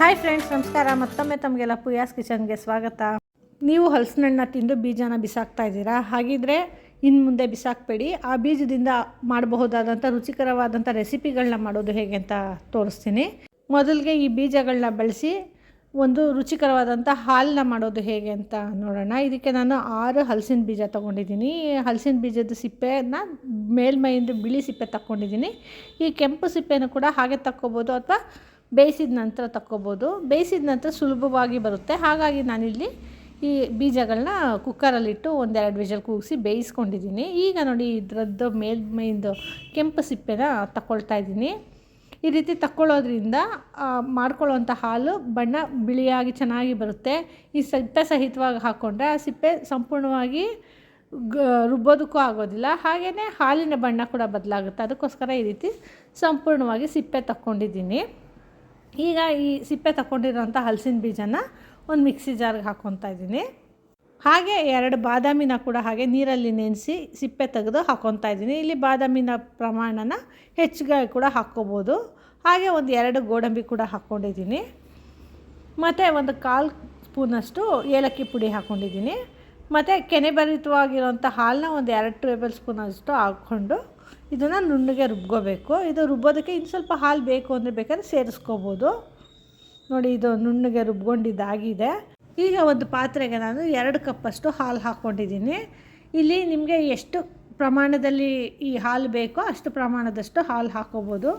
Hi friends ನಮಸ್ಕಾರ. ಮತ್ತೊಮ್ಮೆ ತಮಗೆಲ್ಲ ಪುಯಾಸ್ ಕಿಚನ್ಗೆ ಸ್ವಾಗತ. ನೀವು ಹಲಸಿನಣ್ಣ ತಿಂದು ಬೀಜನ ಬಿಸಾಕ್ತಾ ಇದ್ದೀರಾ? ಹಾಗಿದ್ರೆ ಇನ್ನು ಮುಂದೆ ಬಿಸಾಕಬೇಡಿ. ಆ ಬೀಜದಿಂದ ಮಾಡಬಹುದಾದಂಥ ರುಚಿಕರವಾದಂಥ ರೆಸಿಪಿಗಳನ್ನ ಮಾಡೋದು ಹೇಗೆ ಅಂತ ತೋರಿಸ್ತೀನಿ. ಮೊದಲಿಗೆ ಈ ಬೀಜಗಳನ್ನ ಬಳಸಿ ಒಂದು ರುಚಿಕರವಾದಂಥ ಹಾಲನ್ನ ಮಾಡೋದು ಹೇಗೆ ಅಂತ ನೋಡೋಣ. ಇದಕ್ಕೆ ನಾನು ಆರು ಹಲಸಿನ ಬೀಜ ತೊಗೊಂಡಿದ್ದೀನಿ. ಹಲಸಿನ ಬೀಜದ ಸಿಪ್ಪೆನ ಮೇಲ್ಮೈಯಿಂದ ಬಿಳಿ ಸಿಪ್ಪೆ ತಕ್ಕೊಂಡಿದ್ದೀನಿ. ಈ ಕೆಂಪು ಸಿಪ್ಪೆನೂ ಕೂಡ ಹಾಗೆ ತಕ್ಕೋಬೋದು. ಅಥವಾ ಬೇಯಿಸಿದ ನಂತರ ತಕ್ಕೋಬೋದು. ಬೇಯಿಸಿದ ನಂತರ ಸುಲಭವಾಗಿ ಬರುತ್ತೆ. ಹಾಗಾಗಿ ನಾನಿಲ್ಲಿ ಈ ಬೀಜಗಳನ್ನ ಕುಕ್ಕರಲ್ಲಿಟ್ಟು ಒಂದೆರಡು ವಿಷಲ್ ಕೂಗಿಸಿ ಬೇಯಿಸ್ಕೊಂಡಿದ್ದೀನಿ. ಈಗ ನೋಡಿ ಇದರದ್ದು ಮೇಲ್ಮೈಂದು ಕೆಂಪು ಸಿಪ್ಪೆನ ತಗೊಳ್ತಾ ಇದ್ದೀನಿ. ಈ ರೀತಿ ತಕ್ಕೊಳ್ಳೋದ್ರಿಂದ ಮಾಡ್ಕೊಳ್ಳೋವಂಥ ಹಾಲು ಬಣ್ಣ ಬಿಳಿಯಾಗಿ ಚೆನ್ನಾಗಿ ಬರುತ್ತೆ. ಈ ಸಿಪ್ಪೆ ಸಹಿತವಾಗಿ ಹಾಕ್ಕೊಂಡ್ರೆ ಆ ಸಿಪ್ಪೆ ಸಂಪೂರ್ಣವಾಗಿ ಗ, ರುಬ್ಬೋದಕ್ಕೂ ಆಗೋದಿಲ್ಲ. ಹಾಗೆಯೇ ಹಾಲಿನ ಬಣ್ಣ ಕೂಡ ಬದಲಾಗುತ್ತೆ. ಅದಕ್ಕೋಸ್ಕರ ಈ ರೀತಿ ಸಂಪೂರ್ಣವಾಗಿ ಸಿಪ್ಪೆ ತಕ್ಕೊಂಡಿದ್ದೀನಿ. ಈಗ ಈ ಸಿಪ್ಪೆ ತಗೊಂಡಿರೋಂಥ ಹಲಸಿನ ಬೀಜನ ಒಂದು ಮಿಕ್ಸಿ ಜಾರ್ಗೆ ಹಾಕ್ಕೊತಾ ಇದ್ದೀನಿ. ಹಾಗೆ ಎರಡು ಬಾದಾಮಿನ ಕೂಡ ಹಾಗೆ ನೀರಲ್ಲಿ ನೆನೆಸಿ ಸಿಪ್ಪೆ ತೆಗೆದು ಹಾಕ್ಕೊತಾ ಇದ್ದೀನಿ. ಇಲ್ಲಿ ಬಾದಾಮಿನ ಪ್ರಮಾಣನ ಹೆಚ್ಚಿಗೆ ಕೂಡ ಹಾಕ್ಕೋಬೋದು. ಹಾಗೆ ಒಂದು ಎರಡು ಗೋಡಂಬಿ ಕೂಡ ಹಾಕ್ಕೊಂಡಿದ್ದೀನಿ. ಮತ್ತು ಒಂದು ಕಾಲು ಸ್ಪೂನಷ್ಟು ಏಲಕ್ಕಿ ಪುಡಿ ಹಾಕ್ಕೊಂಡಿದ್ದೀನಿ. ಮತ್ತು ಕೆನೆಭರಿತವಾಗಿರೋಂಥ ಹಾಲನ್ನ ಒಂದು ಎರಡು ಟೇಬಲ್ ಸ್ಪೂನಷ್ಟು ಹಾಕ್ಕೊಂಡು ಇದನ್ನು ನುಣ್ಣಗೆ ರುಬ್ಕೋಬೇಕು. ಇದು ರುಬ್ಬೋದಕ್ಕೆ ಇನ್ನು ಸ್ವಲ್ಪ ಹಾಲು ಬೇಕು ಅಂದರೆ ಬೇಕಾದ್ರೆ ಸೇರಿಸ್ಕೋಬೋದು. ನೋಡಿ, ಇದು ನುಣ್ಣಗೆ ರುಬ್ಕೊಂಡಿದ್ದಾಗಿದೆ. ಈಗ ಒಂದು ಪಾತ್ರೆಗೆ ನಾನು ಎರಡು ಕಪ್ಪಷ್ಟು ಹಾಲು ಹಾಕ್ಕೊಂಡಿದ್ದೀನಿ. ಇಲ್ಲಿ ನಿಮಗೆ ಎಷ್ಟು ಪ್ರಮಾಣದಲ್ಲಿ ಈ ಹಾಲು ಬೇಕೋ ಅಷ್ಟು ಪ್ರಮಾಣದಷ್ಟು ಹಾಲು ಹಾಕ್ಕೋಬೋದು.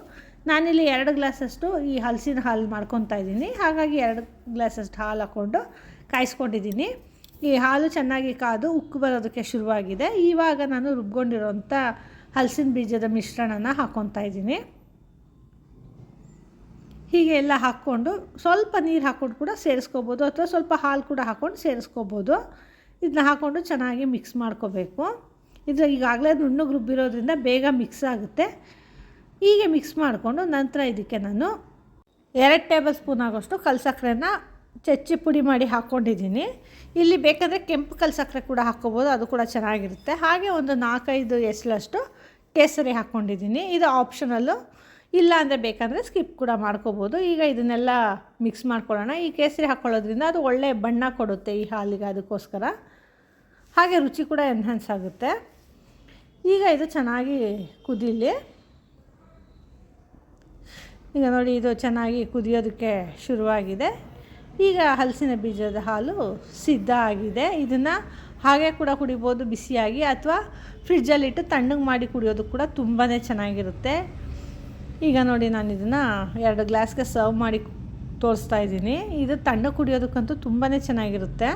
ನಾನಿಲ್ಲಿ ಎರಡು ಗ್ಲಾಸಷ್ಟು ಈ ಹಲಸಿನ ಹಾಲು ಮಾಡ್ಕೊತಾ ಇದ್ದೀನಿ. ಹಾಗಾಗಿ ಎರಡು ಗ್ಲಾಸಷ್ಟು ಹಾಲು ಹಾಕ್ಕೊಂಡು ಕಾಯಿಸ್ಕೊಂಡಿದ್ದೀನಿ. ಈ ಹಾಲು ಚೆನ್ನಾಗಿ ಕಾದು ಉಕ್ಕು ಬರೋದಕ್ಕೆ ಶುರುವಾಗಿದೆ. ಇವಾಗ ನಾನು ರುಬ್ಕೊಂಡಿರೋಂಥ ಹಲಸಿನ ಬೀಜದ ಮಿಶ್ರಣನ ಹಾಕ್ಕೊತಾ ಇದ್ದೀನಿ. ಹೀಗೆ ಎಲ್ಲ ಹಾಕ್ಕೊಂಡು ಸ್ವಲ್ಪ ನೀರು ಹಾಕ್ಕೊಂಡು ಕೂಡ ಸೇರಿಸ್ಕೋಬೋದು ಅಥವಾ ಸ್ವಲ್ಪ ಹಾಲು ಕೂಡ ಹಾಕ್ಕೊಂಡು ಸೇರಿಸ್ಕೋಬೋದು. ಇದನ್ನ ಹಾಕ್ಕೊಂಡು ಚೆನ್ನಾಗಿ ಮಿಕ್ಸ್ ಮಾಡ್ಕೋಬೇಕು. ಇದು ಈಗಾಗಲೇ ನುಣ್ಣಗೆ ರುಬ್ಬಿರೋದ್ರಿಂದ ಬೇಗ ಮಿಕ್ಸ್ ಆಗುತ್ತೆ. ಹೀಗೆ ಮಿಕ್ಸ್ ಮಾಡಿಕೊಂಡು ನಂತರ ಇದಕ್ಕೆ ನಾನು ಎರಡು ಟೇಬಲ್ ಸ್ಪೂನ್ ಆಗೋಷ್ಟು ಕಲ್ಸಕ್ಕರೆನ ಚಚ್ಚಿ ಪುಡಿ ಮಾಡಿ ಹಾಕ್ಕೊಂಡಿದ್ದೀನಿ. ಇಲ್ಲಿ ಬೇಕಾದರೆ ಕೆಂಪು ಕಲ್ಸಕ್ಕರೆ ಕೂಡ ಹಾಕ್ಕೋಬೋದು, ಅದು ಕೂಡ ಚೆನ್ನಾಗಿರುತ್ತೆ. ಹಾಗೆ ಒಂದು ನಾಲ್ಕೈದು ಎಸ್ಲಷ್ಟು ಕೇಸರಿ ಹಾಕ್ಕೊಂಡಿದ್ದೀನಿ. ಇದು ಆಪ್ಷನಲ್ಲು ಇಲ್ಲ ಅಂದರೆ ಬೇಕಂದರೆ ಸ್ಕಿಪ್ ಕೂಡ ಮಾಡ್ಕೋಬೋದು. ಈಗ ಇದನ್ನೆಲ್ಲ ಮಿಕ್ಸ್ ಮಾಡ್ಕೊಳ್ಳೋಣ. ಈ ಕೇಸರಿ ಹಾಕ್ಕೊಳ್ಳೋದ್ರಿಂದ ಅದು ಒಳ್ಳೆಯ ಬಣ್ಣ ಕೊಡುತ್ತೆ ಈ ಹಾಲಿಗೆ ಅದಕ್ಕೋಸ್ಕರ. ಹಾಗೆ ರುಚಿ ಕೂಡ ಎನ್ಹಾನ್ಸ್ ಆಗುತ್ತೆ. ಈಗ ಇದು ಚೆನ್ನಾಗಿ ಕುದೀಲಿ. ಈಗ ನೋಡಿ, ಇದು ಚೆನ್ನಾಗಿ ಕುದಿಯೋದಕ್ಕೆ ಶುರುವಾಗಿದೆ. ಈಗ ಹಲಸಿನ ಬೀಜದ ಹಾಲು ಸಿದ್ಧ ಆಗಿದೆ. ಇದನ್ನು ಹಾಗೆ ಕೂಡ ಕುಡಿಬೋದು, ಬಿಸಿಯಾಗಿ ಅಥವಾ ಫ್ರಿಜ್ಜಲ್ಲಿಟ್ಟು ತಣ್ಣಗೆ ಮಾಡಿ ಕುಡಿಯೋದು ಕೂಡ ತುಂಬಾ ಚೆನ್ನಾಗಿರುತ್ತೆ. ಈಗ ನೋಡಿ ನಾನು ಇದನ್ನು ಎರಡು ಗ್ಲಾಸ್ಗೆ ಸರ್ವ್ ಮಾಡಿ ತೋರಿಸ್ತಾ ಇದ್ದೀನಿ. ಇದು ತಣ್ಣಗೆ ಕುಡಿಯೋದಕ್ಕಂತೂ ತುಂಬಾ ಚೆನ್ನಾಗಿರುತ್ತೆ.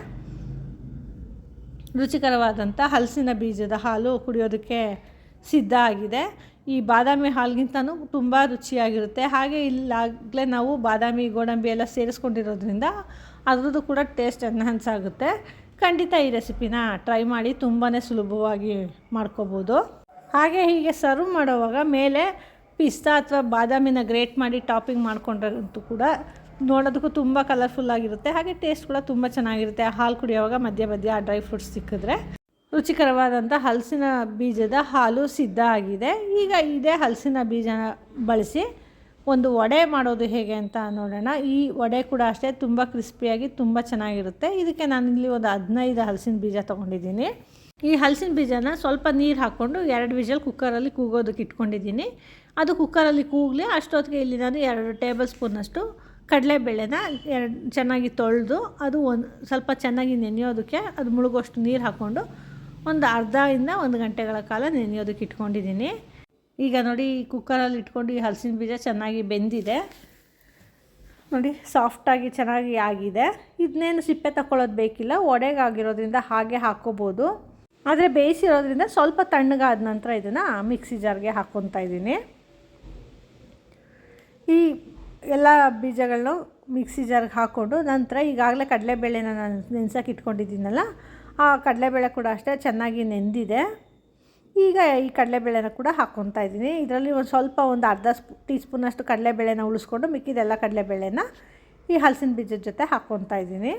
ರುಚಿಕರವಾದಂಥ ಹಲಸಿನ ಬೀಜದ ಹಾಲು ಕುಡಿಯೋದಕ್ಕೆ ಸಿದ್ಧ ಆಗಿದೆ. ಈ ಬಾದಾಮಿ ಹಾಲಿಗಿಂತನೂ ತುಂಬ ರುಚಿಯಾಗಿರುತ್ತೆ. ಹಾಗೆ ಇಲ್ಲಾಗಲೇ ನಾವು ಬಾದಾಮಿ, ಗೋಡಂಬಿ ಎಲ್ಲ ಸೇರಿಸ್ಕೊಂಡಿರೋದ್ರಿಂದ ಅದರದ್ದು ಕೂಡ ಟೇಸ್ಟ್ ಎನ್ಹಾನ್ಸ್ ಆಗುತ್ತೆ. ಖಂಡಿತ ಈ ರೆಸಿಪಿನ ಟ್ರೈ ಮಾಡಿ ತುಂಬಾ ಸುಲಭವಾಗಿ ಮಾಡ್ಕೋಬೋದು. ಹಾಗೆ ಹೀಗೆ ಸರ್ವ್ ಮಾಡೋವಾಗ ಮೇಲೆ ಪಿಸ್ತಾ ಅಥವಾ ಬಾದಾಮಿನ ಗ್ರೇಟ್ ಮಾಡಿ ಟಾಪಿಂಗ್ ಮಾಡ್ಕೊಂಡ್ರಂತೂ ಕೂಡ ನೋಡೋದಕ್ಕೂ ತುಂಬ ಕಲರ್ಫುಲ್ಲಾಗಿರುತ್ತೆ ಹಾಗೆ ಟೇಸ್ಟ್ ಕೂಡ ತುಂಬ ಚೆನ್ನಾಗಿರುತ್ತೆ. ಹಾಲು ಕುಡಿಯೋವಾಗ ಮಧ್ಯ ಮಧ್ಯ ಆ ಡ್ರೈ ಫ್ರೂಟ್ಸ್ ಸಿಕ್ಕಿದ್ರೆ. ರುಚಿಕರವಾದಂಥ ಹಲಸಿನ ಬೀಜದ ಹಾಲು ಸಿದ್ಧ ಆಗಿದೆ. ಈಗ ಇದೇ ಹಲಸಿನ ಬೀಜನ ಬಳಸಿ ಒಂದು ವಡೆ ಮಾಡೋದು ಹೇಗೆ ಅಂತ ನೋಡೋಣ. ಈ ವಡೆ ಕೂಡ ಅಷ್ಟೇ ತುಂಬ ಕ್ರಿಸ್ಪಿಯಾಗಿ ತುಂಬ ಚೆನ್ನಾಗಿರುತ್ತೆ. ಇದಕ್ಕೆ ನಾನು ಇಲ್ಲಿ ಒಂದು ಹದಿನೈದು ಹಲಸಿನ ಬೀಜ ತೊಗೊಂಡಿದ್ದೀನಿ. ಈ ಹಲಸಿನ ಬೀಜನ ಸ್ವಲ್ಪ ನೀರು ಹಾಕ್ಕೊಂಡು ಎರಡು ವಿಷಲ್ ಕುಕ್ಕರಲ್ಲಿ ಕೂಗೋದಕ್ಕೆ ಇಟ್ಕೊಂಡಿದ್ದೀನಿ. ಅದು ಕುಕ್ಕರಲ್ಲಿ ಕೂಗಲಿ ಅಷ್ಟೊತ್ತಿಗೆ ಇಲ್ಲಿ ನಾನು ಎರಡು ಟೇಬಲ್ ಸ್ಪೂನಷ್ಟು ಕಡಲೆಬೇಳೆನ ಎರಡು ಚೆನ್ನಾಗಿ ತೊಳೆದು ಅದು ಒಂದು ಸ್ವಲ್ಪ ಚೆನ್ನಾಗಿ ನೆನೆಯೋದಕ್ಕೆ ಅದು ಮುಳುಗೋಷ್ಟು ನೀರು ಹಾಕ್ಕೊಂಡು ಒಂದು ಅರ್ಧದಿಂದ ಒಂದು ಗಂಟೆಗಳ ಕಾಲ ನೆನೆಯೋದಕ್ಕೆ ಇಟ್ಕೊಂಡಿದ್ದೀನಿ. ಈಗ ನೋಡಿ ಕುಕ್ಕರಲ್ಲಿ ಇಟ್ಕೊಂಡು ಈ ಹಲಸಿನ ಬೀಜ ಚೆನ್ನಾಗಿ ಬೆಂದಿದೆ. ನೋಡಿ ಸಾಫ್ಟಾಗಿ ಚೆನ್ನಾಗಿ ಆಗಿದೆ. ಇದನ್ನೇನು ಸಿಪ್ಪೆ ತಗೊಳ್ಳೋದು ಬೇಕಿಲ್ಲ ಒಡೆಗಾಗಿರೋದ್ರಿಂದ ಹಾಗೆ ಹಾಕ್ಕೋಬೋದು ಆದರೆ ಬೇಯಿಸಿರೋದ್ರಿಂದ ಸ್ವಲ್ಪ ತಣ್ಣಗಾದ ನಂತರ ಇದನ್ನು ಮಿಕ್ಸಿ ಜಾರ್ಗೆ ಹಾಕ್ಕೊತಾ ಇದ್ದೀನಿ. ಈ ಎಲ್ಲ ಬೀಜಗಳನ್ನ ಮಿಕ್ಸಿ ಜಾರ್ಗೆ ಹಾಕ್ಕೊಂಡು ನಂತರ ಈಗಾಗಲೇ ಕಡಲೆಬೇಳೆನ ನಾನು ನೆನ್ಸಕ್ಕೆ ಇಟ್ಕೊಂಡಿದ್ದೀನಲ್ಲ, ಆ ಕಡಲೆಬೇಳೆ ಕೂಡ ಅಷ್ಟೇ ಚೆನ್ನಾಗಿ ನೆಂದಿದೆ. ಈಗ ಈ ಕಡಲೆಬೇಳೆನ ಕೂಡ ಹಾಕ್ಕೊತಾ ಇದ್ದೀನಿ. ಇದರಲ್ಲಿ ಒಂದು ಸ್ವಲ್ಪ ಒಂದು ಅರ್ಧ ಸ್ಪೂ ಟೀ ಸ್ಪೂನಷ್ಟು ಕಡಲೆಬೇಳೆನ ಉಳಿಸ್ಕೊಂಡು ಮಿಕ್ಕಿದೆಲ್ಲ ಕಡಲೆಬೇಳೆನ ಈ ಹಲಸಿನ ಬೀಜದ ಜೊತೆ ಹಾಕ್ಕೊತಾ ಇದ್ದೀನಿ.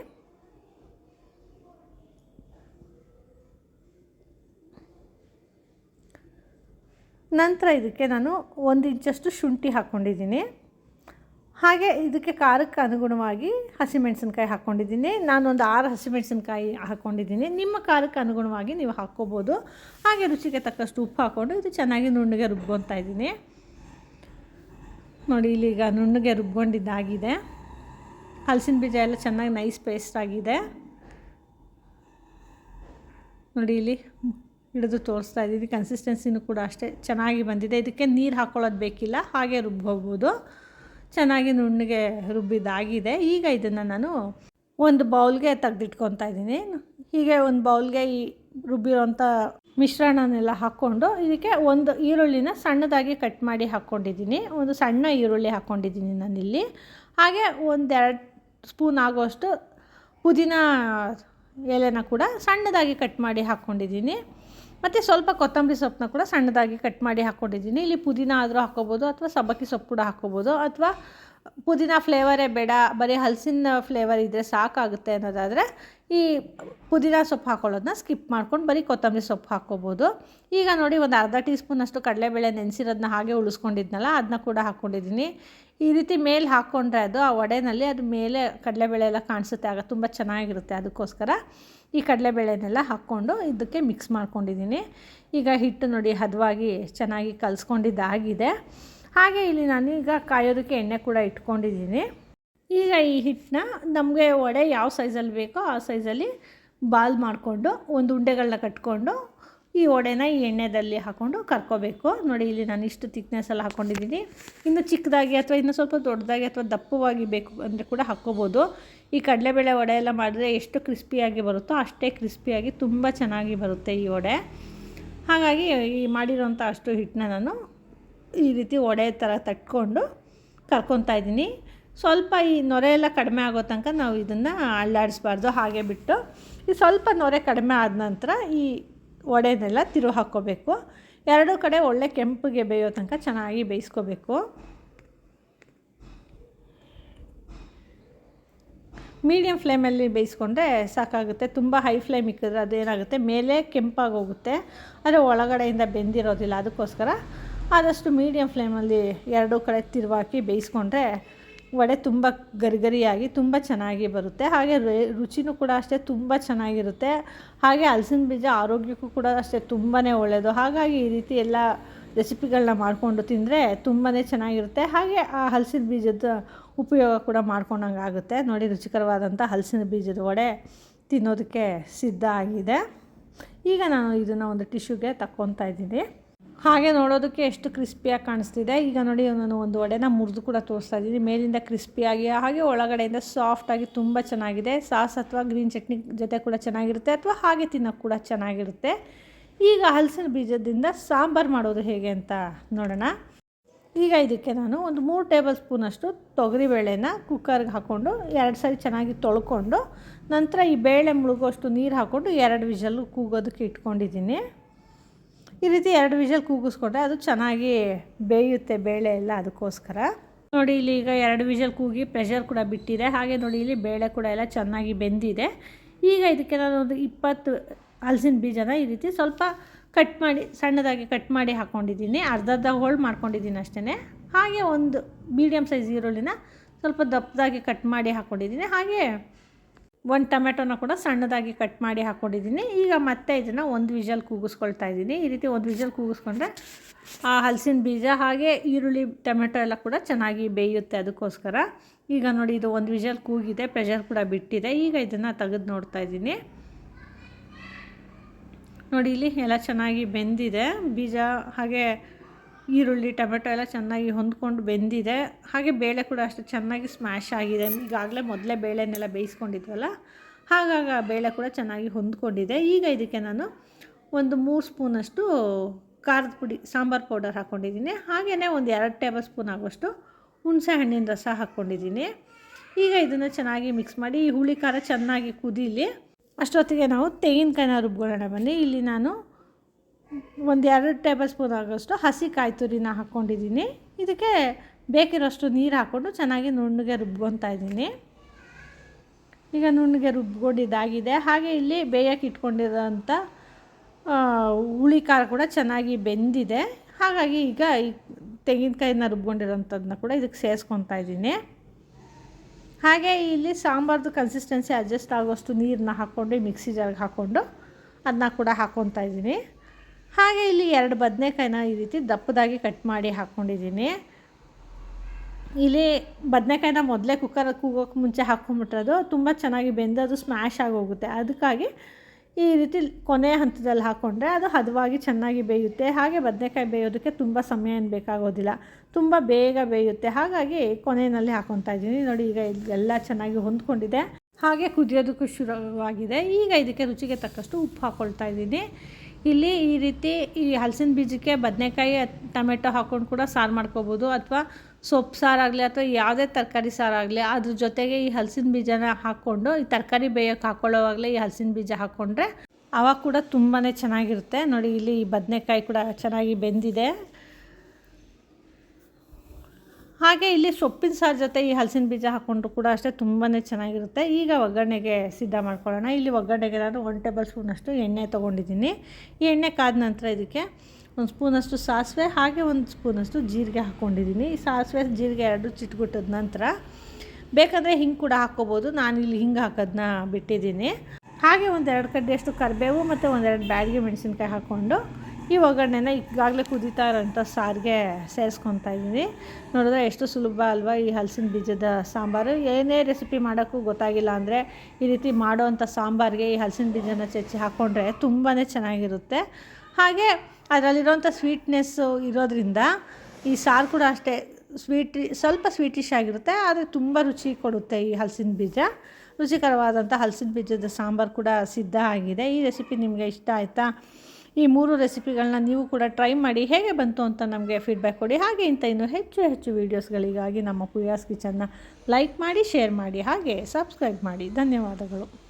ನಂತರ ಇದಕ್ಕೆ ನಾನು ಒಂದು ಇಂಚಷ್ಟು ಶುಂಠಿ ಹಾಕ್ಕೊಂಡಿದ್ದೀನಿ ಹಾಗೆ ಇದಕ್ಕೆ ಖಾರಕ್ಕೆ ಅನುಗುಣವಾಗಿ ಹಸಿಮೆಣಸಿನ್ಕಾಯಿ ಹಾಕ್ಕೊಂಡಿದ್ದೀನಿ. ನಾನೊಂದು ಆರು ಹಸಿಮೆಣಸಿನ್ಕಾಯಿ ಹಾಕ್ಕೊಂಡಿದ್ದೀನಿ. ನಿಮ್ಮ ಖಾರಕ್ಕೆ ಅನುಗುಣವಾಗಿ ನೀವು ಹಾಕ್ಕೋಬೋದು. ಹಾಗೆ ರುಚಿಗೆ ತಕ್ಕಷ್ಟು ಉಪ್ಪು ಹಾಕ್ಕೊಂಡು ಇದು ಚೆನ್ನಾಗಿ ನುಣ್ಣಗೆ ರುಬ್ಕೊತಾ ಇದ್ದೀನಿ. ನೋಡಿ, ಇಲ್ಲಿ ಈಗ ನುಣ್ಣಗೆ ರುಬ್ಕೊಂಡಿದ್ದಾಗಿದೆ ಹಲಸಿನ ಬೀಜ ಎಲ್ಲ ಚೆನ್ನಾಗಿ ನೈಸ್ ಪೇಸ್ಟ್ ಆಗಿದೆ. ನೋಡಿ, ಇಲ್ಲಿ ಹಿಡಿದು ತೋರಿಸ್ತಾ ಇದ್ದೀನಿ. ಕನ್ಸಿಸ್ಟೆನ್ಸಿನೂ ಕೂಡ ಅಷ್ಟೇ ಚೆನ್ನಾಗಿ ಬಂದಿದೆ. ಇದಕ್ಕೆ ನೀರು ಹಾಕ್ಕೊಳ್ಳೋದು ಬೇಕಿಲ್ಲ. ಹಾಗೆ ರುಬ್ಬೋಬೋದು ಚೆನ್ನಾಗಿ ನುಣ್ಣಗೆ ರುಬ್ಬಿದಾಗಿದೆ ಈಗ ಇದನ್ನು ನಾನು ಒಂದು ಬೌಲ್ಗೆ ತೆಗೆದಿಟ್ಕೊತಾ ಇದ್ದೀನಿ. ಹೀಗೆ ಒಂದು ಬೌಲ್ಗೆ ಈ ರುಬ್ಬಿರೋಂಥ ಮಿಶ್ರಣನೆಲ್ಲ ಹಾಕ್ಕೊಂಡು ಇದಕ್ಕೆ ಒಂದು ಈರುಳ್ಳಿನ ಸಣ್ಣದಾಗಿ ಕಟ್ ಮಾಡಿ ಹಾಕ್ಕೊಂಡಿದ್ದೀನಿ. ಒಂದು ಸಣ್ಣ ಈರುಳ್ಳಿ ಹಾಕ್ಕೊಂಡಿದ್ದೀನಿ ನಾನಿಲ್ಲಿ. ಹಾಗೆ ಒಂದೆರಡು ಸ್ಪೂನ್ ಆಗೋಷ್ಟು ಪುದೀನ ಎಲೆನ ಕೂಡ ಸಣ್ಣದಾಗಿ ಕಟ್ ಮಾಡಿ ಹಾಕ್ಕೊಂಡಿದ್ದೀನಿ. ಮತ್ತು ಸ್ವಲ್ಪ ಕೊತ್ತಂಬರಿ ಸೊಪ್ಪನ್ನ ಕೂಡ ಸಣ್ಣದಾಗಿ ಕಟ್ ಮಾಡಿ ಹಾಕ್ಕೊಂಡಿದ್ದೀನಿ ಇಲ್ಲಿ ಪುದೀನ ಆದರೂ ಹಾಕ್ಕೋಬೋದು ಅಥವಾ ಸಬ್ಬಕ್ಕಿ ಸೊಪ್ಪು ಕೂಡ ಹಾಕ್ಕೋಬೋದು ಅಥವಾ ಪುದೀನ ಫ್ಲೇವರೇ ಬೇಡ, ಬರೀ ಹಲಸಿನ ಫ್ಲೇವರ್ ಇದ್ದರೆ ಸಾಕಾಗುತ್ತೆ ಅನ್ನೋದಾದರೆ ಈ ಪುದೀನ ಸೊಪ್ಪು ಹಾಕ್ಕೊಳ್ಳೋದನ್ನ ಸ್ಕಿಪ್ ಮಾಡ್ಕೊಂಡು ಬರೀ ಕೊತ್ತಂಬರಿ ಸೊಪ್ಪು ಹಾಕ್ಕೋಬೋದು ಈಗ ನೋಡಿ ಒಂದು ಅರ್ಧ ಟೀ ಸ್ಪೂನಷ್ಟು ಕಡಲೆಬೇಳೆ ನೆನೆಸಿರೋದನ್ನ ಹಾಗೆ ಉಳಿಸ್ಕೊಂಡಿದ್ನಲ್ಲ ಅದನ್ನ ಕೂಡ ಹಾಕ್ಕೊಂಡಿದ್ದೀನಿ ಈ ರೀತಿ ಮೇಲೆ ಹಾಕ್ಕೊಂಡ್ರೆ ಅದು ಆ ಒಡೆನಲ್ಲಿ ಅದು ಮೇಲೆ ಕಡಲೆಬೇಳೆ ಎಲ್ಲ ಕಾಣಿಸುತ್ತೆ, ಆಗ ತುಂಬ ಚೆನ್ನಾಗಿರುತ್ತೆ ಅದಕ್ಕೋಸ್ಕರ. ಈ ಕಡಲೆಬೇಳೆನೆಲ್ಲ ಹಾಕ್ಕೊಂಡು ಇದಕ್ಕೆ ಮಿಕ್ಸ್ ಮಾಡ್ಕೊಂಡಿದ್ದೀನಿ. ಈಗ ಹಿಟ್ಟು ನೋಡಿ ಹದವಾಗಿ ಚೆನ್ನಾಗಿ ಕಲಿಸ್ಕೊಂಡಿದ್ದಾಗಿದೆ. ಹಾಗೆ ಇಲ್ಲಿ ನಾನೀಗ ಕಾಯೋದಕ್ಕೆ ಎಣ್ಣೆ ಕೂಡ ಇಟ್ಕೊಂಡಿದ್ದೀನಿ. ಈಗ ಈ ಹಿಟ್ಟನ್ನ ನಮಗೆ ವಡೆ ಯಾವ ಸೈಜಲ್ಲಿ ಬೇಕೋ ಆ ಸೈಜಲ್ಲಿ ಬಾಲ್ ಮಾಡಿಕೊಂಡು ಒಂದು ಉಂಡೆಗಳನ್ನ ಕಟ್ಕೊಂಡು ಈ ವಡೆನ ಈ ಎಣ್ಣೆದಲ್ಲಿ ಹಾಕ್ಕೊಂಡು ಕರ್ಕೋಬೇಕು. ನೋಡಿ, ಇಲ್ಲಿ ನಾನು ಇಷ್ಟು ತಿಕ್ನೆಸ್ಸಲ್ಲಿ ಹಾಕ್ಕೊಂಡಿದ್ದೀನಿ ಇನ್ನು ಚಿಕ್ಕದಾಗಿ ಅಥವಾ ಇನ್ನು ಸ್ವಲ್ಪ ದೊಡ್ಡದಾಗಿ ಅಥವಾ ದಪ್ಪವಾಗಿ ಬೇಕು ಅಂದರೆ ಕೂಡ ಹಾಕ್ಕೋಬೋದು. ಈ ಕಡಲೆಬೇಳೆ ವಡೆ ಎಲ್ಲ ಮಾಡಿದ್ರೆ ಎಷ್ಟು ಕ್ರಿಸ್ಪಿಯಾಗಿ ಬರುತ್ತೋ ಅಷ್ಟೇ ಕ್ರಿಸ್ಪಿಯಾಗಿ ತುಂಬ ಚೆನ್ನಾಗಿ ಬರುತ್ತೆ ಈ ವಡೆ. ಹಾಗಾಗಿ ಈ ಮಾಡಿರೋಂಥ ಅಷ್ಟು ಹಿಟ್ಟನ್ನ ನಾನು ಈ ರೀತಿ ಒಡೆ ಥರ ತಟ್ಕೊಂಡು ಕರ್ಕೊತಾ ಇದ್ದೀನಿ. ಸ್ವಲ್ಪ ಈ ನೊರೆ ಎಲ್ಲ ಕಡಿಮೆ ಆಗೋ ತನಕ ನಾವು ಇದನ್ನು ಅಳ್ಳಾಡಿಸ್ಬಾರ್ದು ಹಾಗೆ ಬಿಟ್ಟು. ಈ ಸ್ವಲ್ಪ ನೊರೆ ಕಡಿಮೆ ಆದ ನಂತರ ಈ ಒಡೆನೆಲ್ಲ ತಿರು ಹಾಕ್ಕೋಬೇಕು. ಎರಡೂ ಕಡೆ ಒಳ್ಳೆ ಕೆಂಪಿಗೆ ಬೇಯೋ ತನಕ ಚೆನ್ನಾಗಿ ಬೇಯಿಸ್ಕೋಬೇಕು. ಮೀಡಿಯಮ್ ಫ್ಲೇಮಲ್ಲಿ ಬೇಯಿಸ್ಕೊಂಡ್ರೆ ಸಾಕಾಗುತ್ತೆ. ತುಂಬ ಹೈ ಫ್ಲೇಮ್ ಇಕ್ಕಿದ್ರೆ ಅದೇನಾಗುತ್ತೆ? ಮೇಲೆ ಕೆಂಪಾಗಿ ಹೋಗುತ್ತೆ. ಆದರೆ ಒಳಗಡೆಯಿಂದ ಬೆಂದಿರೋದಿಲ್ಲ. ಅದಕ್ಕೋಸ್ಕರ ಆದಷ್ಟು ಮೀಡಿಯಮ್ ಫ್ಲೇಮಲ್ಲಿ ಎರಡೂ ಕಡೆ ತಿರುವಾಕಿ ಬೇಯಿಸ್ಕೊಂಡ್ರೆ ವಡೆ ತುಂಬ ಗರಿಗರಿಯಾಗಿ ತುಂಬ ಚೆನ್ನಾಗಿ ಬರುತ್ತೆ. ಹಾಗೆ ರುಚಿನೂ ಕೂಡ ಅಷ್ಟೇ ತುಂಬ ಚೆನ್ನಾಗಿರುತ್ತೆ. ಹಾಗೆ ಹಲಸಿನ ಬೀಜ ಆರೋಗ್ಯಕ್ಕೂ ಕೂಡ ಅಷ್ಟೇ ತುಂಬಾ ಒಳ್ಳೆಯದು ಹಾಗಾಗಿ ಈ ರೀತಿ ಎಲ್ಲ ರೆಸಿಪಿಗಳನ್ನ ಮಾಡಿಕೊಂಡು ತಿಂದರೆ ತುಂಬಾ ಚೆನ್ನಾಗಿರುತ್ತೆ. ಹಾಗೆ ಆ ಹಲಸಿನ ಬೀಜದ ಉಪಯೋಗ ಕೂಡ ಮಾಡ್ಕೊಂಡಂಗೆ ಆಗುತ್ತೆ. ನೋಡಿ ರುಚಿಕರವಾದಂಥ ಹಲಸಿನ ಬೀಜದ ವಡೆ ತಿನ್ನೋದಕ್ಕೆ ಸಿದ್ಧ ಆಗಿದೆ. ಈಗ ನಾನು ಇದನ್ನು ಒಂದು ಟಿಶ್ಯೂಗೆ ತಕ್ಕೊತಾ ಇದ್ದೀನಿ. ಹಾಗೆ ನೋಡೋದಕ್ಕೆ ಎಷ್ಟು ಕ್ರಿಸ್ಪಿಯಾಗಿ ಕಾಣಿಸ್ತಿದೆ. ಈಗ ನೋಡಿ, ನಾನು ಒಂದು ವಡೆನ ಮುರಿದು ಕೂಡ ತೋರಿಸ್ತಾ ಇದ್ದೀನಿ. ಮೇಲಿಂದ ಕ್ರಿಸ್ಪಿಯಾಗಿ, ಹಾಗೆ ಒಳಗಡೆಯಿಂದ ಸಾಫ್ಟಾಗಿ ತುಂಬ ಚೆನ್ನಾಗಿದೆ. ಸಾಸ್ ಅಥವಾ ಗ್ರೀನ್ ಚಟ್ನಿ ಜೊತೆ ಕೂಡ ಚೆನ್ನಾಗಿರುತ್ತೆ, ಅಥವಾ ಹಾಗೆ ತಿನ್ನೋಕ್ಕೆ ಕೂಡ ಚೆನ್ನಾಗಿರುತ್ತೆ. ಈಗ ಹಲಸಿನ ಬೀಜದಿಂದ ಸಾಂಬಾರು ಮಾಡೋದು ಹೇಗೆ ಅಂತ ನೋಡೋಣ. ಈಗ ಇದಕ್ಕೆ ನಾನು ಒಂದು ಮೂರು ಟೇಬಲ್ ಸ್ಪೂನಷ್ಟು ತೊಗರಿಬೇಳೆನ ಕುಕ್ಕರ್ಗೆ ಹಾಕ್ಕೊಂಡು ಎರಡು ಸಾರಿ ಚೆನ್ನಾಗಿ ತೊಳ್ಕೊಂಡು, ನಂತರ ಈ ಬೇಳೆ ಮುಳುಗೋಷ್ಟು ನೀರು ಹಾಕ್ಕೊಂಡು ಎರಡು ವಿಷಲ್ಲು ಕೂಗೋದಕ್ಕೆ ಇಟ್ಕೊಂಡಿದ್ದೀನಿ. ಈ ರೀತಿ ಎರಡು ವಿಷಲ್ ಕೂಗಿಸ್ಕೊಂಡ್ರೆ ಅದು ಚೆನ್ನಾಗಿ ಬೇಯುತ್ತೆ ಬೇಳೆ ಎಲ್ಲ ಅದಕ್ಕೋಸ್ಕರ. ನೋಡಿ ಇಲ್ಲಿ ಈಗ ಎರಡು ವಿಷಲ್ ಕೂಗಿ ಪ್ರೆಷರ್ ಕೂಡ ಬಿಟ್ಟಿದೆ. ಹಾಗೆ ನೋಡಿ ಇಲ್ಲಿ ಬೇಳೆ ಕೂಡ ಎಲ್ಲ ಚೆನ್ನಾಗಿ ಬೆಂದಿದೆ. ಈಗ ಇದಕ್ಕೆ ನಾನು ಒಂದು ಇಪ್ಪತ್ತು ಹಲಸಿನ ಬೀಜನ ಈ ರೀತಿ ಸ್ವಲ್ಪ ಕಟ್ ಮಾಡಿ, ಸಣ್ಣದಾಗಿ ಕಟ್ ಮಾಡಿ ಹಾಕ್ಕೊಂಡಿದ್ದೀನಿ ಅರ್ಧ ಅರ್ಧ ಹೋಲ್ಡ್ ಮಾಡ್ಕೊಂಡಿದ್ದೀನಿ ಅಷ್ಟೇ ಹಾಗೆ ಒಂದು ಮೀಡಿಯಮ್ ಸೈಜ್ ಈರುಳ್ಳಿನ ಸ್ವಲ್ಪ ದಪ್ಪದಾಗಿ ಕಟ್ ಮಾಡಿ ಹಾಕ್ಕೊಂಡಿದ್ದೀನಿ ಹಾಗೆ ಒಂದು ಟೊಮೆಟೊನ ಕೂಡ ಸಣ್ಣದಾಗಿ ಕಟ್ ಮಾಡಿ ಹಾಕ್ಕೊಂಡಿದ್ದೀನಿ. ಈಗ ಮತ್ತೆ ಇದನ್ನು ಒಂದು ವಿಷಲ್ ಕೂಗಿಸ್ಕೊಳ್ತಾ ಇದ್ದೀನಿ. ಈ ರೀತಿ ಒಂದು ವಿಜಲ್ ಕೂಗಿಸ್ಕೊಂಡ್ರೆ ಆ ಹಲಸಿನ ಬೀಜ ಹಾಗೆ ಈರುಳ್ಳಿ, ಟೊಮೆಟೊ ಎಲ್ಲ ಕೂಡ ಚೆನ್ನಾಗಿ ಬೇಯುತ್ತೆ ಅದಕ್ಕೋಸ್ಕರ. ಈಗ ನೋಡಿ, ಇದು ಒಂದು ವಿಷಲ್ ಕೂಗಿದೆ ಪ್ರೆಷರ್ ಕೂಡ ಬಿಟ್ಟಿದೆ. ಈಗ ಇದನ್ನು ತೆಗೆದು ನೋಡ್ತಾ ಇದ್ದೀನಿ. ನೋಡಿ, ಇಲ್ಲಿ ಎಲ್ಲ ಚೆನ್ನಾಗಿ ಬೆಂದಿದೆ. ಬೀಜ ಹಾಗೆ ಈರುಳ್ಳಿ, ಟೊಮೆಟೊ ಎಲ್ಲ ಚೆನ್ನಾಗಿ ಹೊಂದ್ಕೊಂಡು ಬೆಂದಿದೆ. ಹಾಗೆ ಬೇಳೆ ಕೂಡ ಅಷ್ಟು ಚೆನ್ನಾಗಿ ಸ್ಮ್ಯಾಶ್ ಆಗಿದೆ. ಈಗಾಗಲೇ ಮೊದಲೇ ಬೇಳೆನೆಲ್ಲ ಬೇಯಿಸ್ಕೊಂಡಿದ್ವಲ್ಲ, ಹಾಗಾಗ ಬೇಳೆ ಕೂಡ ಚೆನ್ನಾಗಿ ಹೊಂದ್ಕೊಂಡಿದೆ. ಈಗ ಇದಕ್ಕೆ ನಾನು ಒಂದು ಮೂರು ಸ್ಪೂನಷ್ಟು ಖಾರದ ಪುಡಿ, ಸಾಂಬಾರು ಪೌಡರ್ ಹಾಕ್ಕೊಂಡಿದ್ದೀನಿ ಹಾಗೆಯೇ ಒಂದು ಎರಡು ಟೇಬಲ್ ಸ್ಪೂನ್ ಆಗುವಷ್ಟು ಹುಣಸೆ ಹಣ್ಣಿನ ರಸ ಹಾಕ್ಕೊಂಡಿದ್ದೀನಿ ಈಗ ಇದನ್ನು ಚೆನ್ನಾಗಿ ಮಿಕ್ಸ್ ಮಾಡಿ ಈ ಹುಳಿ ಖಾರ ಚೆನ್ನಾಗಿ ಕುದೀಲಿ. ಅಷ್ಟೊತ್ತಿಗೆ ನಾವು ತೆಂಗಿನಕಾಯಿನ ರುಬ್ಕೊಳ್ಳೋಣ ಬನ್ನಿ. ಇಲ್ಲಿ ನಾನು ಒಂದು ಎರಡು ಟೇಬಲ್ ಸ್ಪೂನ್ ಆಗೋಷ್ಟು ಹಸಿ ಕಾಯಿ ತುರಿನ ಹಾಕ್ಕೊಂಡಿದ್ದೀನಿ. ಇದಕ್ಕೆ ಬೇಕಿರೋಷ್ಟು ನೀರು ಹಾಕ್ಕೊಂಡು ಚೆನ್ನಾಗಿ ನುಣ್ಣಗೆ ರುಬ್ಕೊತಾ ಇದ್ದೀನಿ. ಈಗ ನುಣ್ಣಗೆ ರುಬ್ಕೊಂಡಿದ್ದಾಗಿದೆ. ಹಾಗೆ ಇಲ್ಲಿ ಬೇಯಕ್ಕೆ ಇಟ್ಕೊಂಡಿರೋಂಥ ಹುಳಿ ಖಾರ ಕೂಡ ಚೆನ್ನಾಗಿ ಬೆಂದಿದೆ. ಹಾಗಾಗಿ ಈಗ ಈ ತೆಂಗಿನಕಾಯಿನ ರುಬ್ಕೊಂಡಿರೋಂಥದ್ದನ್ನ ಕೂಡ ಇದಕ್ಕೆ ಸೇರಿಸ್ಕೊತಾ ಇದ್ದೀನಿ. ಹಾಗೆ ಇಲ್ಲಿ ಸಾಂಬಾರ್ದು ಕನ್ಸಿಸ್ಟೆನ್ಸಿ ಅಡ್ಜಸ್ಟ್ ಆಗೋಷ್ಟು ನೀರನ್ನ ಹಾಕ್ಕೊಂಡು, ಮಿಕ್ಸಿ ಜಾರ್ಗೆ ಹಾಕ್ಕೊಂಡು ಅದನ್ನ ಕೂಡ ಹಾಕ್ಕೊತಾ ಇದ್ದೀನಿ. ಹಾಗೆ ಇಲ್ಲಿ ಎರಡು ಬದನೆಕಾಯಿನ ಈ ರೀತಿ ದಪ್ಪದಾಗಿ ಕಟ್ ಮಾಡಿ ಹಾಕ್ಕೊಂಡಿದ್ದೀನಿ. ಇಲ್ಲಿ ಬದನೆಕಾಯಿನ ಮೊದಲೇ ಕುಕ್ಕರ್ ಕೂಗೋಕ್ಕೆ ಮುಂಚೆ ಹಾಕ್ಕೊಂಬಿಟ್ರದು ತುಂಬ ಚೆನ್ನಾಗಿ ಬೆಂದು ಅದು ಸ್ಮ್ಯಾಶ್ ಆಗೋಗುತ್ತೆ. ಅದಕ್ಕಾಗಿ ಈ ರೀತಿ ಕೊನೆಯ ಹಂತದಲ್ಲಿ ಹಾಕ್ಕೊಂಡ್ರೆ ಅದು ಹದವಾಗಿ ಚೆನ್ನಾಗಿ ಬೇಯುತ್ತೆ. ಹಾಗೆ ಬದನೆಕಾಯಿ ಬೇಯೋದಕ್ಕೆ ತುಂಬ ಸಮಯ ಏನು ಬೇಕಾಗೋದಿಲ್ಲ. ತುಂಬ ಬೇಗ ಬೇಯುತ್ತೆ. ಹಾಗಾಗಿ ಕೊನೆಯಲ್ಲಿ ಹಾಕ್ಕೊತಾ ಇದ್ದೀನಿ. ನೋಡಿ, ಈಗ ಎಲ್ಲ ಚೆನ್ನಾಗಿ ಹೊಂದ್ಕೊಂಡಿದೆ. ಹಾಗೆ ಕುದಿಯೋದಕ್ಕೂ ಶುರುವಾಗಿದೆ. ಈಗ ಇದಕ್ಕೆ ರುಚಿಗೆ ತಕ್ಕಷ್ಟು ಉಪ್ಪು ಹಾಕ್ಕೊಳ್ತಾ ಇದ್ದೀನಿ. ಇಲ್ಲಿ ಈ ರೀತಿ ಈ ಹಲಸಿನ ಬೀಜಕ್ಕೆ ಬದನೆಕಾಯಿ, ಟೊಮೆಟೊ ಹಾಕ್ಕೊಂಡು ಕೂಡ ಸಾರು ಮಾಡ್ಕೋಬೋದು. ಅಥವಾ ಸೊಪ್ಪು ಸಾರಾಗಲಿ ಅಥವಾ ಯಾವುದೇ ತರಕಾರಿ ಸಾರಾಗಲಿ, ಅದ್ರ ಜೊತೆಗೆ ಈ ಹಲಸಿನ ಬೀಜನ ಹಾಕ್ಕೊಂಡು, ಈ ತರಕಾರಿ ಬೇಯೋಕ್ಕೆ ಹಾಕ್ಕೊಳ್ಳೋವಾಗಲೇ ಈ ಹಲಸಿನ ಬೀಜ ಹಾಕ್ಕೊಂಡ್ರೆ ಅವಾಗ ಕೂಡ ತುಂಬಾ ಚೆನ್ನಾಗಿರುತ್ತೆ. ನೋಡಿ, ಇಲ್ಲಿ ಈ ಬದನೆಕಾಯಿ ಕೂಡ ಚೆನ್ನಾಗಿ ಬೆಂದಿದೆ. ಹಾಗೆ ಇಲ್ಲಿ ಸೊಪ್ಪಿನ ಸಾರು ಜೊತೆ ಈ ಹಲಸಿನ ಬೀಜ ಹಾಕ್ಕೊಂಡ್ರು ಕೂಡ ಅಷ್ಟೇ ತುಂಬಾ ಚೆನ್ನಾಗಿರುತ್ತೆ. ಈಗ ಒಗ್ಗರಣೆಗೆ ಸಿದ್ಧ ಮಾಡ್ಕೊಳ್ಳೋಣ. ಇಲ್ಲಿ ಒಗ್ಗರಣೆಗೆ ನಾನು ಒನ್ ಟೇಬಲ್ ಸ್ಪೂನಷ್ಟು ಎಣ್ಣೆ ತೊಗೊಂಡಿದ್ದೀನಿ. ಈ ಎಣ್ಣೆ ಕಾದ ನಂತರ ಇದಕ್ಕೆ ಒಂದು ಸ್ಪೂನಷ್ಟು ಸಾಸಿವೆ, ಹಾಗೆ ಒಂದು ಸ್ಪೂನಷ್ಟು ಜೀರಿಗೆ ಹಾಕ್ಕೊಂಡಿದ್ದೀನಿ ಈ ಸಾಸಿವೆ, ಜೀರಿಗೆ ಎರಡು ಚಿಟ್ಬಿಟ್ಟದ ನಂತರ ಬೇಕಂದರೆ ಹಿಂಗೆ ಕೂಡ ಹಾಕ್ಕೋಬೋದು. ನಾನು ಇಲ್ಲಿ ಹಿಂಗೆ ಹಾಕೋದನ್ನ ಬಿಟ್ಟಿದ್ದೀನಿ. ಹಾಗೆ ಒಂದೆರಡು ಕಡ್ಡಿಯಷ್ಟು ಕರಿಬೇವು ಮತ್ತು ಒಂದೆರಡು ಬ್ಯಾಡಿಗೆ ಮೆಣಸಿನ್ಕಾಯಿ ಹಾಕ್ಕೊಂಡು ಈ ಒಗ್ಗರಣೆನ ಈಗಾಗಲೇ ಕುದೀತಾ ಇರೋಂಥ ಸಾರಿಗೆ ಸೇರಿಸ್ಕೊತಾ ಇದ್ದೀನಿ. ನೋಡಿದ್ರೆ ಎಷ್ಟು ಸುಲಭ ಅಲ್ವಾ ಈ ಹಲಸಿನ ಬೀಜದ ಸಾಂಬಾರು? ಏನೇ ರೆಸಿಪಿ ಮಾಡೋಕ್ಕೂ ಗೊತ್ತಾಗಿಲ್ಲ ಅಂದರೆ ಈ ರೀತಿ ಮಾಡೋವಂಥ ಸಾಂಬಾರಿಗೆ ಈ ಹಲಸಿನ ಬೀಜನ ಚಚ್ಚಿ ಹಾಕ್ಕೊಂಡ್ರೆ ತುಂಬಾ ಚೆನ್ನಾಗಿರುತ್ತೆ. ಹಾಗೆ ಅದರಲ್ಲಿರೋಂಥ ಸ್ವೀಟ್ನೆಸ್ಸು ಇರೋದ್ರಿಂದ ಈ ಸಾರು ಕೂಡ ಅಷ್ಟೇ ಸ್ವೀಟ್ ಸ್ವಲ್ಪ ಸ್ವೀಟಿಶ್ ಆಗಿರುತ್ತೆ, ಆದರೆ ತುಂಬ ರುಚಿ ಕೊಡುತ್ತೆ ಈ ಹಲಸಿನ ಬೀಜ. ರುಚಿಕರವಾದಂಥ ಹಲಸಿನ ಬೀಜದ ಸಾಂಬಾರು ಕೂಡ ಸಿದ್ಧ ಆಗಿದೆ. ಈ ರೆಸಿಪಿ ನಿಮಗೆ ಇಷ್ಟ ಆಯಿತಾ? ಈ ಮೂರು ರೆಸಿಪಿಗಳನ್ನ ನೀವು ಕೂಡ ಟ್ರೈ ಮಾಡಿ ಹೇಗೆ ಬಂತು ಅಂತ ನಮಗೆ ಫೀಡ್ಬ್ಯಾಕ್ ಕೊಡಿ. ಹಾಗೆ ಇಂಥ ಇನ್ನೂ ಹೆಚ್ಚು ಹೆಚ್ಚು ವೀಡಿಯೋಸ್ಗಳಿಗಾಗಿ ನಮ್ಮ ಪುಯಾಸ್ ಕಿಚನ್ನ ಲೈಕ್ ಮಾಡಿ ಶೇರ್ ಮಾಡಿ, ಹಾಗೆ ಸಬ್ಸ್ಕ್ರೈಬ್ ಮಾಡಿ. ಧನ್ಯವಾದಗಳು.